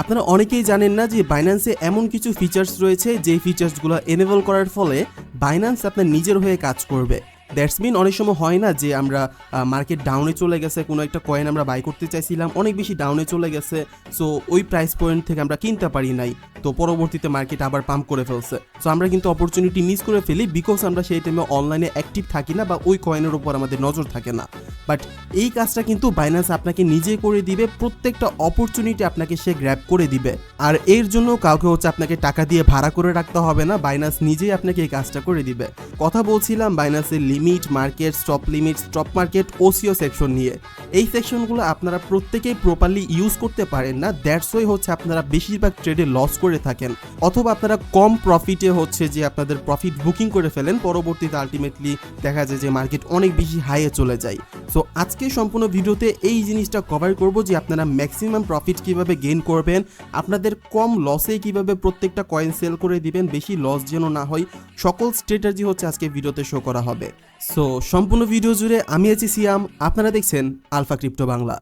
আপনারা অনেকেই জানেন না যে বাইন্যান্সে এমন কিছু ফিচার্স রয়েছে যে ফিচার্সগুলো এনেবল করার ফলে বাইন্যান্স আপনার নিজের হয়ে কাজ করবে। দ্যাটস মিন অনেক সময় হয় না যে আমরা মার্কেট ডাউনে চলে গেছে, কোনো একটা কয়েন আমরা বাই করতে চাইছিলাম, অনেক বেশি ডাউনে চলে গেছে সো ওই প্রাইস পয়েন্ট থেকে আমরা কিনতে পারি নাই, তো পরবর্তীতে মার্কেট আবার পাম্প করে ফেলছে। সো আমরা কিন্তু অপরচুনিটি মিস করে ফেলি বিকজ আমরা সেই টাইমে অনলাইনে অ্যাক্টিভ থাকি না বা ওই কয়েনের উপর আমাদের নজর থাকে না। বাট এই কাজটা কিন্তু বাইন্যান্স আপনাকে নিজে করে দিবে, প্রত্যেকটা অপরচুনিটি আপনাকে সে গ্র্যাব করে দিবে। আর এর জন্য কাউকে হচ্ছে আপনাকে টাকা দিয়ে ভাড়া করে রাখতে হবে না বাইন্যান্স নিজেই আপনাকে এই কাজটা করে দিবে। কথা বলছিলাম বাইন্যান্সের limit market stop limit stop market OCO section নিয়ে। এই সেকশনগুলো আপনারা প্রত্যেকেই প্রপারলি ইউজ করতে পারেন না দ্যাটস ওয়াই হচ্ছে আপনারা বেশিরভাগ ট্রেডে লস করে থাকেন। অথবা আপনারা কম প্রফিটে হচ্ছে যে আপনাদের প্রফিট বুকিং করে ফেলেন, পরবর্তীতে আলটিমেটলি দেখা যায় যে মার্কেট অনেক বেশি হাইয়ে চলে যায়। সো আজকে সম্পূর্ণ ভিডিওতে এই জিনিসটা কভার করব যে আপনারা ম্যাক্সিমাম প্রফিট কীভাবে গেইন করবেন, আপনাদের কম লসে কীভাবে প্রত্যেকটা কয়েন সেল করে দিবেন, বেশি লস যেন না হয়, সকল স্ট্র্যাটেজি হচ্ছে আজকে ভিডিওতে শো করা হবে। সো সম্পূর্ণ ভিডিও জুড়ে আমি আছি সিয়াম, আপনারা দেখছেন alpha crypto Bangla.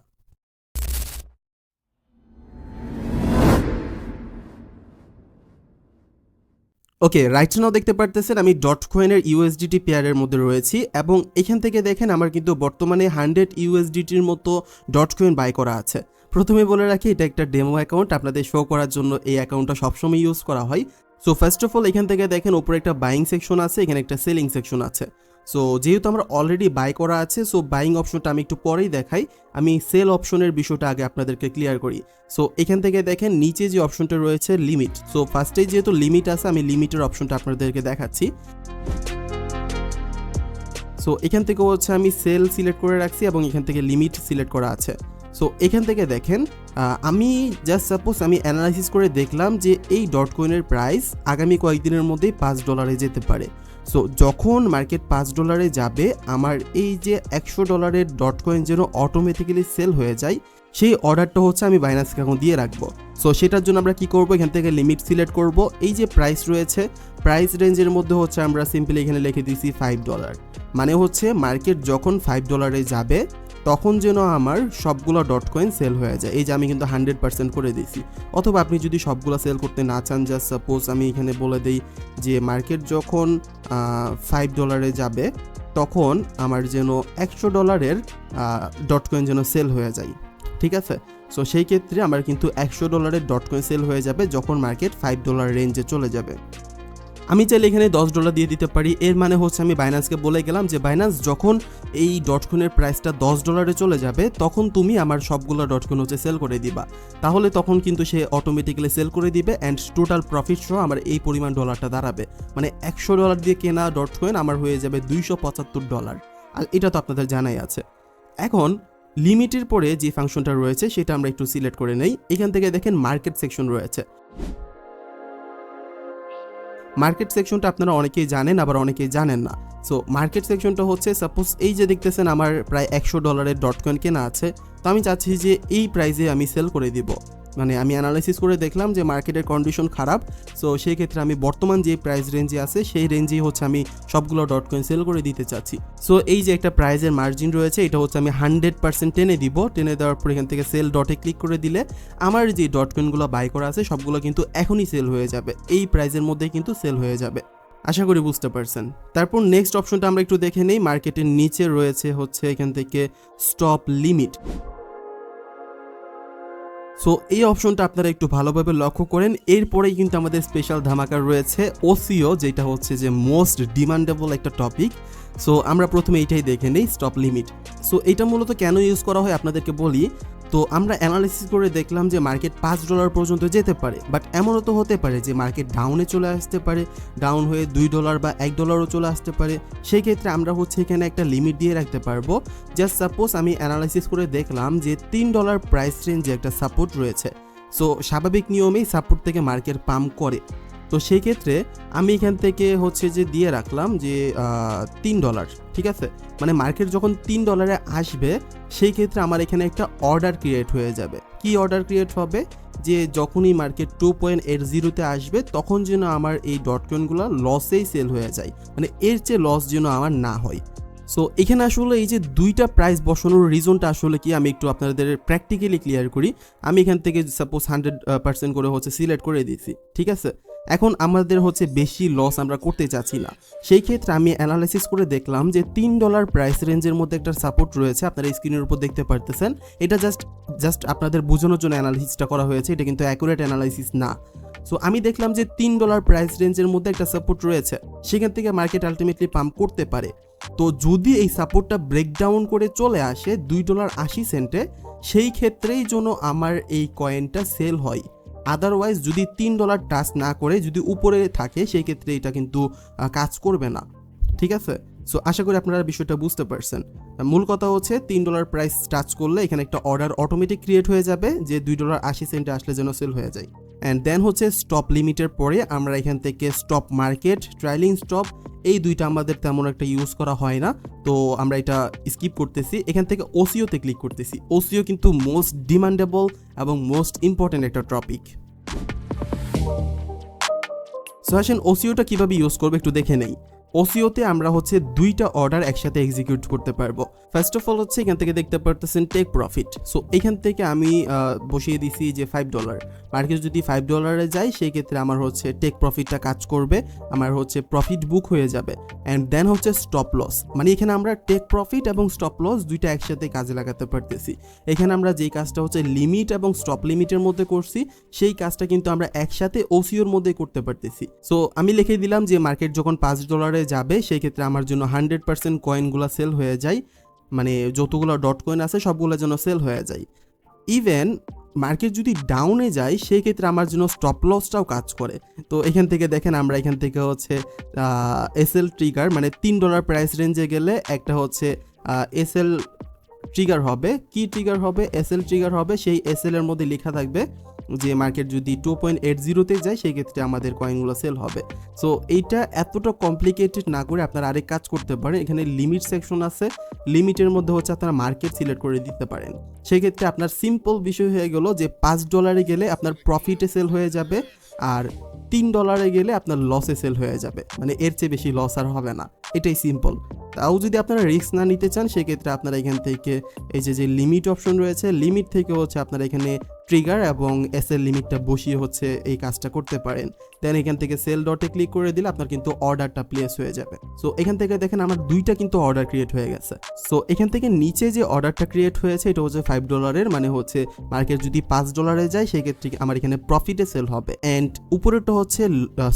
Okay right now দেখতে পারতেছেন আমি ডট কয়েনের ইউএসডিটি পেয়ারের মধ্যে রয়েছি এবং এখান থেকে দেখেন আমার কিন্তু বর্তমানে হান্ড্রেড ইউএসডিটির মতো ডট কয়েন বাই করা আছে। প্রথমে বলে রাখি, এটা একটা ডেমো অ্যাকাউন্ট আপনাদের শো করার জন্য এই অ্যাকাউন্টটা সবসময় ইউজ করা হয়। সো ফার্স্ট অফ অল এখান থেকে দেখেন উপরে একটা বাইং সেকশন আছে, এখানে একটা সেলিং সেকশন আছে। সো যেহেতু আমরা অলরেডি বাই করা আছে সো বাইং অপশনটা আমি একটু পরেই দেখাই। আমি সেল অপশনের বিষয়টা আগে আপনাদেরকে ক্লিয়ার করি। সো এখান থেকে দেখেন নিচে যে অপশনটা রয়েছে লিমিট সো ফার্স্টে যেহেতু লিমিট আছে, আমি লিমিটের অপশনটা আপনাদেরকে দেখাচ্ছি। সো এখান থেকে হচ্ছে আমি সেল সিলেক্ট করে রাখছি এবং এখান থেকে লিমিট সিলেক্ট করা আছে। সো এখান থেকে দেখেন আমি জাস্ট সাপোজ আমি অ্যানালাইসিস করে দেখলাম যে এই ডট কয়েনের প্রাইস আগামী কয়েকদিনের মধ্যেই পাঁচ ডলারে যেতে পারে। সো যখন মার্কেট পাঁচ ডলারে যাবে, আমার এই যে একশো ডলারের ডট কয়েন যেন অটোমেটিক্যালি সেল হয়ে যায়, সেই অর্ডারটা হচ্ছে আমি বাইনান্স এখন দিয়ে রাখব। সো সেটার জন্য আমরা কি করব? এখান থেকে লিমিট সিলেক্ট করব। এই যে প্রাইস রয়েছে প্রাইস রেঞ্জের মধ্যে হচ্ছে আমরা সিম্পলি এখানে লিখে দিয়েছি ফাইভ ডলার মানে হচ্ছে মার্কেট যখন ফাইভ ডলারে যাবে তখন যেন আমার সবগুলো ডট কয়েন সেল হয়ে যায়। এই যে আমি কিন্তু হান্ড্রেড পার্সেন্ট করে দিয়েছি। অথবা আপনি যদি সবগুলো সেল করতে না চান জাস্ট সাপোজ আমি এখানে বলে দিই যে মার্কেট যখন ফাইভ ডলারে যাবে, তখন আমার যেন একশো ডলারের ডট কয়েন যেন সেল হয়ে যায়। ঠিক আছে? সো সেই ক্ষেত্রে আমার কিন্তু একশো ডলারের ডট কয়েন সেল হয়ে যাবে যখন মার্কেট ফাইভ ডলার রেঞ্জে চলে যাবে। আমি চাইলে এখানে দশ ডলার দিয়ে দিতে পারি। এর মানে হচ্ছে আমি বাইন্যান্সকে বলে গেলাম যে বাইন্যান্স যখন এই ডট প্রাইসটা দশ ডলারে চলে যাবে, তখন তুমি আমার সবগুলো ডট হচ্ছে সেল করে দিবা। তাহলে তখন কিন্তু সে অটোমেটিক্যালি সেল করে দিবে অ্যান্ড টোটাল প্রফিট সহ আমার এই পরিমাণ ডলারটা দাঁড়াবে। মানে একশো ডলার দিয়ে কেনা ডট কয়েন আমার হয়ে যাবে দুইশো পঁচাত্তর ডলার আর এটা তো আপনাদের জানাই আছে। এখন লিমিটের পরে যে ফাংশনটা রয়েছে, সেটা আমরা একটু সিলেক্ট করে নেই। এখান থেকে দেখেন মার্কেট সেকশন রয়েছে। মার্কেট সেকশনটা আপনারা অনেকেই জানেন, আবার অনেকেই জানেন না। সো মার্কেট সেকশনটা হচ্ছে সাপোজ এই যে দেখতেছেন আমার প্রায় একশো ডলারের ডট কয়েন কেনা আছে, তো আমি চাচ্ছি যে এই প্রাইসে আমি সেল করে দিব। মানে আমি অ্যানালাইসিস করে দেখলাম যে মার্কেটের কন্ডিশন খারাপ সো সেই ক্ষেত্রে আমি বর্তমান যে প্রাইস রেঞ্জে আছে, সেই রেঞ্জেই হচ্ছে আমি সবগুলো ডট কয়েন সেল করে দিতে চাচ্ছি। সো এই যে একটা প্রাইজের মার্জিন রয়েছে, এটা হচ্ছে আমি হান্ড্রেড পার্সেন্ট টেনে দিব। টেনে দেওয়ার পর এখান থেকে সেল ডটে ক্লিক করে দিলে আমার যে ডট কয়েনগুলো বাই করা আছে, সবগুলো কিন্তু এখনই সেল হয়ে যাবে। এই প্রাইজের মধ্যেই কিন্তু সেল হয়ে যাবে। আশা করি বুঝতে পারছেন। তারপর নেক্সট অপশনটা আমরা একটু দেখে নেই। মার্কেটের নিচে রয়েছে হচ্ছে এখান থেকে স্টপ লিমিট সো এই অপশনটা আপনারা একটু ভালোভাবে লক্ষ্য করেন। এরপরেই কিন্তু আমাদের স্পেশাল ধামাকার রয়েছে ওসিও যেটা হচ্ছে যে মোস্ট ডিমান্ডেবল একটা টপিক সো আমরা প্রথমে এটাই দেখে নিই স্টপ লিমিট সো এটা মূলত কেন ইউজ করা হয় আপনাদেরকে বলি। তো আমরা অ্যানালাইসিস করে দেখলাম যে মার্কেট পাঁচ ডলার পর্যন্ত যেতে পারে বাট এমনও তো হতে পারে যে মার্কেট ডাউনে চলে আসতে পারে ডাউন হয়ে দুই ডলার বা এক ডলারও চলে আসতে পারে। সেই ক্ষেত্রে আমরা হচ্ছে এখানে একটা লিমিট দিয়ে রাখতে পারব। জাস্ট সাপোজ আমি অ্যানালাইসিস করে দেখলাম যে তিন ডলার প্রাইস রেঞ্জে একটা সাপোর্ট রয়েছে। সো স্বাভাবিক নিয়মেই সাপোর্ট থেকে মার্কেট পাম্প করে। তো সেই ক্ষেত্রে আমি এখান থেকে হচ্ছে যে দিয়ে রাখলাম যে তিন ডলার ঠিক আছে? মানে মার্কেট যখন তিন ডলারে আসবে, সেই ক্ষেত্রে আমার এখানে একটা অর্ডার ক্রিয়েট হয়ে যাবে। কি অর্ডার ক্রিয়েট হবে? যে যখনই মার্কেট টু পয়েন্ট এইট জিরোতে আসবে, তখন যেন আমার এই ডট কয়েনগুলো লসেই সেল হয়ে যায়। মানে এর চেয়ে লস যেন আমার না হয়। সো এখানে আসলে এই যে দুইটা প্রাইস বসানোর রিজনটা আসলে কি? আমি একটু আপনাদের প্র্যাকটিক্যালি ক্লিয়ার করি। আমি এখান থেকে সাপোজ হান্ড্রেড পার্সেন্ট করে হচ্ছে সিলেক্ট করে দিয়েছি, ঠিক আছে? এখন আমাদের হচ্ছে বেশি লস আমরা করতে চাচ্ছি না। সেই ক্ষেত্রে আমি অ্যানালাইসিস করে দেখলাম যে তিন ডলার প্রাইস রেঞ্জের মধ্যে একটা সাপোর্ট রয়েছে, আপনারা স্ক্রিনের উপর দেখতে পারতেছেন। এটা জাস্ট জাস্ট আপনাদের বোঝানোর জন্য অ্যানালাইসিসটা করা হয়েছে, এটা কিন্তু অ্যাকুরেট অ্যানালাইসিস না। সো আমি দেখলাম যে তিন ডলার প্রাইস রেঞ্জের মধ্যে একটা সাপোর্ট রয়েছে, সেখান থেকে মার্কেট আলটিমেটলি পাম্প করতে পারে। তো যদি এই সাপোর্টটা ব্রেকডাউন করে চলে আসে, দুই ডলার আশি সেন্টে সেই ক্ষেত্রেই জন্য আমার এই কয়েনটা সেল হয়। আদারওয়াইজ যদি তিন ডলার টাচ না করে যদি উপরে থাকে, সেই ক্ষেত্রে এটা কিন্তু কাজ করবে না। ঠিক আছে? সো আশা করি আপনারা বিষয়টা বুঝতে পারছেন। মূল কথা হচ্ছে, তিন ডলার প্রাইস টাচ করলে এখানে একটা অর্ডার অটোমেটিক ক্রিয়েট হয়ে যাবে, যে দুই ডলার আশি সেন্টে আসলে যেন সেল হয়ে যায়। অ্যান্ড দেন হচ্ছে স্টপ লিমিটের পরে আমরা এখান থেকে স্টপ মার্কেট ট্রাইলিং স্টপ এই দুইটা আমাদের তেমন একটা ইউজ করা হয় না। তো আমরা এটা স্কিপ করতেছি। এখান থেকে ওসিওতে ক্লিক করতেছি। ওসিও কিন্তু মোস্ট ডিমান্ডেবল এবং মোস্ট ইম্পর্ট্যান্ট একটা টপিক সো আসেন ওসিওটা কীভাবে ইউজ করবে একটু দেখে নেই। ওসিওতে আমরা হচ্ছে দুইটা অর্ডার একসাথে এক্সিকিউট করতে পারব। ফার্স্ট অফ অল হচ্ছে এখান থেকে দেখতে পারতেছেন টেক প্রফিট সো এখান থেকে আমি বসিয়ে দিছি যে ফাইভ ডলার মার্কেট যদি ফাইভ ডলারে যায়, সেই ক্ষেত্রে আমার হচ্ছে টেক প্রফিটটা কাজ করবে, আমার হচ্ছে প্রফিট বুক হয়ে যাবে। অ্যান্ড দেন হচ্ছে স্টপ লস মানে এখানে আমরা টেক প্রফিট এবং স্টপ লস দুইটা একসাথে কাজে লাগাতে পারতেছি। এখানে আমরা যেই কাজটা হচ্ছে লিমিট এবং স্টপ লিমিটের মধ্যে করছি, সেই কাজটা কিন্তু আমরা একসাথে ওসিওর মধ্যে করতে পারতেছি। সো আমি লিখে দিলাম যে মার্কেট যখন পাঁচ ডলারে যাবে সেই ক্ষেত্রে আমার জন্য হান্ড্রেড পার্সেন্ট কয়েনগুলো সেল হয়ে যায়। মানে যতগুলো ডট কয়েন আছে, সবগুলো যেন সেল হয়ে যায়। ইভেন মার্কেট যদি ডাউনে যায় সেই ক্ষেত্রে আমার জন্য স্টপ লসটাও কাজ করে। তো এখান থেকে দেখেন আমরা এখান থেকে হচ্ছে এস এল ট্রিগার মানে তিন ডলার প্রাইস রেঞ্জে গেলে একটা হচ্ছে এস এল ট্রিগার হবে। কি ট্রিগার হবে? এস এল ট্রিগার হবে, সেই এস এল এর মধ্যে লেখা থাকবে যে মার্কেট যদি টু পয়েন্ট এইট জিরোতে যায় সেই ক্ষেত্রে আমাদের কয়েনগুলো সেল হবে। সো এইটা এতটা কমপ্লিকেটেড না করে আপনারা আরেক কাজ করতে পারেন। এখানে লিমিট সেকশন আছে। লিমিটের মধ্যে হচ্ছে আপনারা মার্কেট সিলেক্ট করে দিতে পারেন। সেই ক্ষেত্রে আপনার সিম্পল বিষয় হয়ে গেল যে, পাঁচ ডলারে গেলে আপনার প্রফিটে সেল হয়ে যাবে আর তিন ডলারে গেলে আপনার লসে সেল হয়ে যাবে। মানে এর চেয়ে বেশি লস আর হবে না। এটাই সিম্পল তাও যদি আপনারা রিস্ক না নিতে চান, সেক্ষেত্রে আপনারা এখান থেকে এই যে যে লিমিট অপশন রয়েছে লিমিট থেকে হচ্ছে আপনারা এখানে ট্রিগার এবং এস এল লিমিটটা বসিয়ে হচ্ছে এই কাজটা করতে পারেন। দেন এখান থেকে সেল ডটে ক্লিক করে দিলে আপনার কিন্তু অর্ডারটা প্লেস হয়ে যাবে। সো এখান থেকে দেখেন আমার দুইটা কিন্তু অর্ডার ক্রিয়েট হয়ে গেছে। সো এখান থেকে নিচে যে অর্ডারটা ক্রিয়েট হয়েছে, এটা হচ্ছে ফাইভ ডলারের মানে হচ্ছে মার্কেট যদি পাঁচ ডলারে যায়, সেক্ষেত্রে আমার এখানে প্রফিটে সেল হবে। অ্যান্ড উপরেরটা হচ্ছে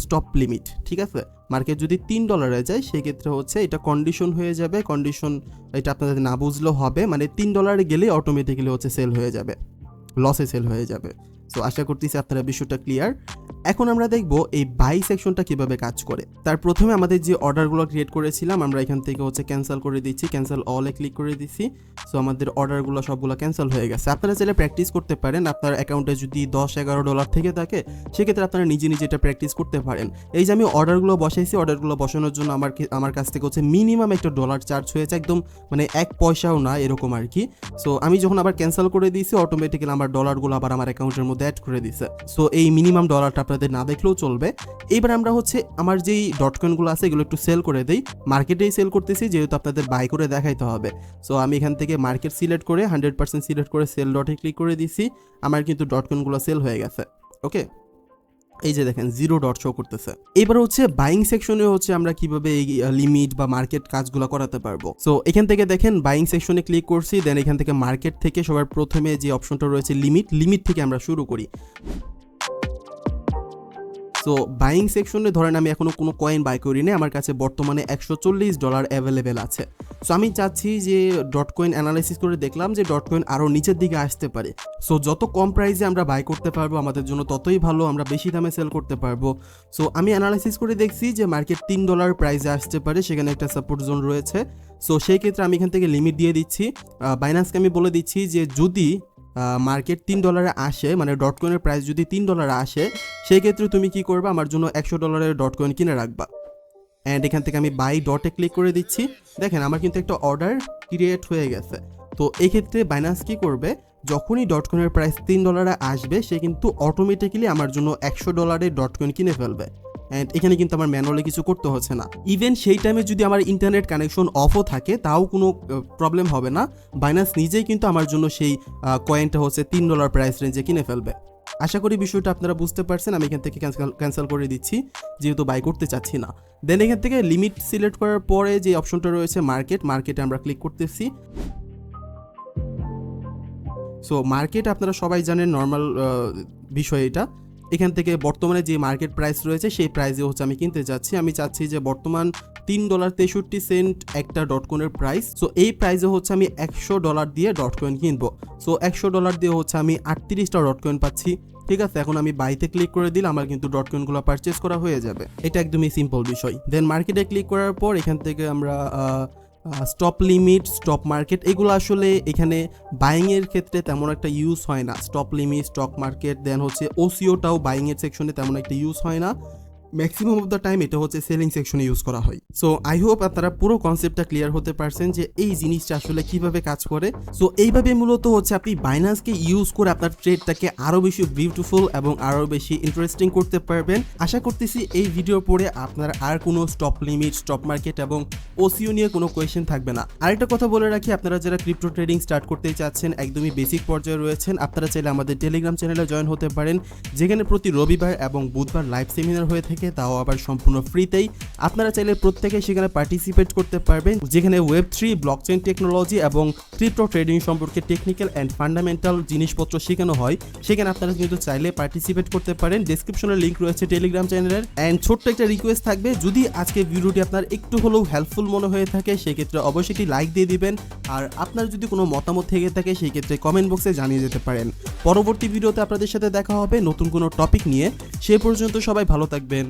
স্টপ লিমিট ঠিক আছে? মার্কেট যদি তিন ডলারে যায়, সেক্ষেত্রে হচ্ছে এটা কন্ডিশন হয়ে যাবে। কন্ডিশন এটা আপনাদের না বুঝলেও হবে। মানে তিন ডলারে গেলেই অটোমেটিক্যালি হচ্ছে সেল হয়ে যাবে। লসে সেল হয়ে যাবে। সো আশা করতেছি আপনারা বিষয়টা ক্লিয়ার এখন আমরা দেখব এই বাই সেকশনটা কীভাবে কাজ করে। তার প্রথমে আমাদের যে অর্ডারগুলো ক্রিয়েট করেছিলাম, আমরা এখান থেকে হচ্ছে ক্যান্সেল করে দিচ্ছি ক্যান্সেল অলে ক্লিক করে দিচ্ছি। সো আমাদের অর্ডারগুলো সবগুলো ক্যান্সেল হয়ে গেছে। আপনারা চাইলে প্র্যাকটিস করতে পারেন। আপনার অ্যাকাউন্টে যদি দশ এগারো ডলার থেকে থাকে, সেক্ষেত্রে আপনারা নিজে নিজে এটা প্র্যাকটিস করতে পারেন। এই যে আমি অর্ডারগুলো বসাইছি অর্ডারগুলো বসানোর জন্য আমার আমার কাছ থেকে হচ্ছে মিনিমাম একটা ডলার চার্জ হয়েছে, একদম মানে এক পয়সাও না, এরকম আর কি। সো আমি যখন আবার ক্যান্সেল করে দিয়েছি অটোমেটিক্যালি আমার ডলারগুলো আবার আমার অ্যাকাউন্টের মধ্যে অ্যাড করে দিছে। সো এই মিনিমাম ডলারটা আপনাদের না দেখলেও চলবে। এইবার আমরা হচ্ছে আমার যেই ডট কয়েনগুলো আছে, এগুলো একটু সেল করে দিই। মার্কেটেই সেল করতেছি, যেহেতু আপনাদের বাই করে দেখাইতে হবে। সো আমি এখান থেকে মার্কেট সিলেক্ট করে হান্ড্রেড পার্সেন্ট সিলেক্ট করে সেল ডটে ক্লিক করে দিছি। আমার কিন্তু ডট কয়েনগুলো সেল হয়ে গেছে। ওকে এই যে দেখেন জিরো ডট শো করতেছে। এবার হচ্ছে বাইং সেকশনে হচ্ছে আমরা কীভাবে এই লিমিট বা মার্কেট কাজগুলো করাতে পারব। সো এখান থেকে দেখেন বাইং সেকশনে ক্লিক করছি দেন এখান থেকে মার্কেট থেকে সবার প্রথমে যে অপশনটা রয়েছে লিমিট লিমিট থেকে আমরা শুরু করি। সো বাইং সেকশনে ধরেন আমি এখনও কোনো কয়েন বাই করিনি, আমার কাছে বর্তমানে একশো চল্লিশ ডলার অ্যাভেলেবেল আছে। সো আমি চাচ্ছি যে ডট কয়েন অ্যানালাইসিস করে দেখলাম যে ডট কয়েন আরও নিচের দিকে আসতে পারে। সো যত কম প্রাইসে আমরা বাই করতে পারব, আমাদের জন্য ততই ভালো, আমরা বেশি দামে সেল করতে পারব। সো আমি অ্যানালাইসিস করে দেখছি যে মার্কেট তিন ডলার প্রাইসে আসতে পারে, সেখানে একটা সাপোর্ট জোন রয়েছে। সো সেই ক্ষেত্রে আমি এখান থেকে লিমিট দিয়ে দিচ্ছি। বাইন্যান্সকে আমি বলে দিচ্ছি যে যদি মার্কেট তিন ডলারে আসে মানে ডট কয়েনের প্রাইস যদি তিন ডলারে আসে সেই ক্ষেত্রে তুমি কি করবে? আমার জন্য একশো ডলারের ডট কয়েন কিনে রাখবা। অ্যান্ড এখান থেকে আমি বাই ডটে ক্লিক করে দিচ্ছি। দেখেন, আমার কিন্তু একটা অর্ডার ক্রিয়েট হয়ে গেছে। তো এই ক্ষেত্রে বাইন্যান্স কি করবে? যখনই ডট কয়েনের প্রাইস তিন ডলারে আসবে, সে কিন্তু অটোমেটিক্যালি আমার জন্য একশো ডলারের ডট কয়েন কিনে ফেলবে। অ্যান্ড এখানে কিন্তু আমার ম্যানুয়ালি কিছু করতে হচ্ছে না। ইভেন সেই টাইমে যদি আমার ইন্টারনেট কানেকশন অফও থাকে, তাও কোনো প্রবলেম হবে না। বাইনান্স নিজেই কিন্তু আমার জন্য সেই কয়েনটা হচ্ছে তিন ডলার প্রাইস রেঞ্জে কিনে ফেলবে। আশা করি বিষয়টা আপনারা বুঝতে পারছেন, আমি এখান থেকে ক্যান্সেল ক্যান্সেল করে দিচ্ছি, যেহেতু বাই করতে চাচ্ছি না। দেন এখান থেকে লিমিট সিলেক্ট করার পরে যে অপশনটা রয়েছে মার্কেট মার্কেটে আমরা ক্লিক করতেছি। সো মার্কেট আপনারা সবাই জানেন নর্মাল বিষয় এটা। এখান থেকে বর্তমানে যে মার্কেট প্রাইস রয়েছে, সেই প্রাইসে হচ্ছে আমি কিনতে যাচ্ছি। আমি চাচ্ছি যে বর্তমান তিন ডলার তেষট্টি সেন্ট একটা ডট কয়েনের প্রাইস সো এই প্রাইসে হচ্ছে আমি একশো ডলার দিয়ে ডট কয়েন কিনবো। সো একশো ডলার দিয়ে হচ্ছে আমি আটত্রিশটা ডট কয়েন পাচ্ছি। ঠিক আছে, এখন আমি বাইতে ক্লিক করে দিলে আমার কিন্তু ডট কয়েনগুলো পারচেস করা হয়ে যাবে। এটা একদমই সিম্পল বিষয়। দেন মার্কেটে ক্লিক করার পর এখান থেকে আমরা স্টপ লিমিট স্টপ মার্কেট এগুলো আসলে এখানে বাইংয়ের ক্ষেত্রে তেমন একটা ইউজ হয় না। Stop limit stock market then হচ্ছে ওসিওটাও বাইংয়ের সেকশনে তেমন একটা ইউজ হয় না। ম্যাক্সিমাম অফ দ্য টাইম এটা হচ্ছে সেলিং সেকশনে ইউজ করা হয়। সো আই হোপ আপনারা পুরো কনসেপ্টটা ক্লিয়ার হতে পারছেন যে এই জিনিসটা আসলে কীভাবে কাজ করে। সো এইভাবে মূলত হচ্ছে আপনি বাইন্যান্সকে ইউজ করে আপনার ট্রেডটাকে আরও বেশি বিউটিফুল এবং আরও বেশি ইন্টারেস্টিং করতে পারবেন। আশা করতেছি এই ভিডিও পরে আপনার আর কোনো স্টপ লিমিট স্টপ মার্কেট এবং ওসিও নিয়ে কোনো কোয়েশ্চেন থাকবে না। আরেকটা কথা বলে রাখি, আপনারা যারা ক্রিপ্টো ট্রেডিং স্টার্ট করতে চাচ্ছেন, একদমই বেসিক পর্যায়ে রয়েছেন, আপনারা চাইলে আমাদের টেলিগ্রাম চ্যানেলে জয়েন হতে পারেন, যেখানে প্রতি রবিবার এবং বুধবার লাইভ সেমিনার হয়ে থাকে। তাও আবার সম্পূর্ণ ফ্রিতেই। আপনারা চাইলে প্রত্যেকে সেখানে পার্টিসিপেট করতে পারবেন, যেখানে ওয়েব থ্রি ব্লকচেন টেকনোলজি এবং ক্রিপ্টো ট্রেডিং সম্পর্কে টেকনিক্যাল অ্যান্ড ফান্ডামেন্টাল জিনিসপত্র শেখানো হয়। সেখানে আপনারা কিন্তু চাইলে পার্টিসিপেট করতে পারেন। ডিসক্রিপশনে লিঙ্ক রয়েছে টেলিগ্রাম চ্যানেলের অ্যান্ড ছোট্ট একটা রিকোয়েস্ট থাকবে, যদি আজকে ভিডিওটি আপনার একটু হলেও হেল্পফুল মনে হয়ে থাকে, সেক্ষেত্রে অবশ্যই একটি লাইক দিয়ে দিবেন। আর আপনার যদি কোনো মতামত থেকে থাকে সেই ক্ষেত্রে কমেন্ট বক্সে জানিয়ে যেতে পারেন। পরবর্তী ভিডিওতে আপনাদের সাথে দেখা হবে নতুন কোনো টপিক নিয়ে। সে পর্যন্ত সবাই ভালো থাকবেন।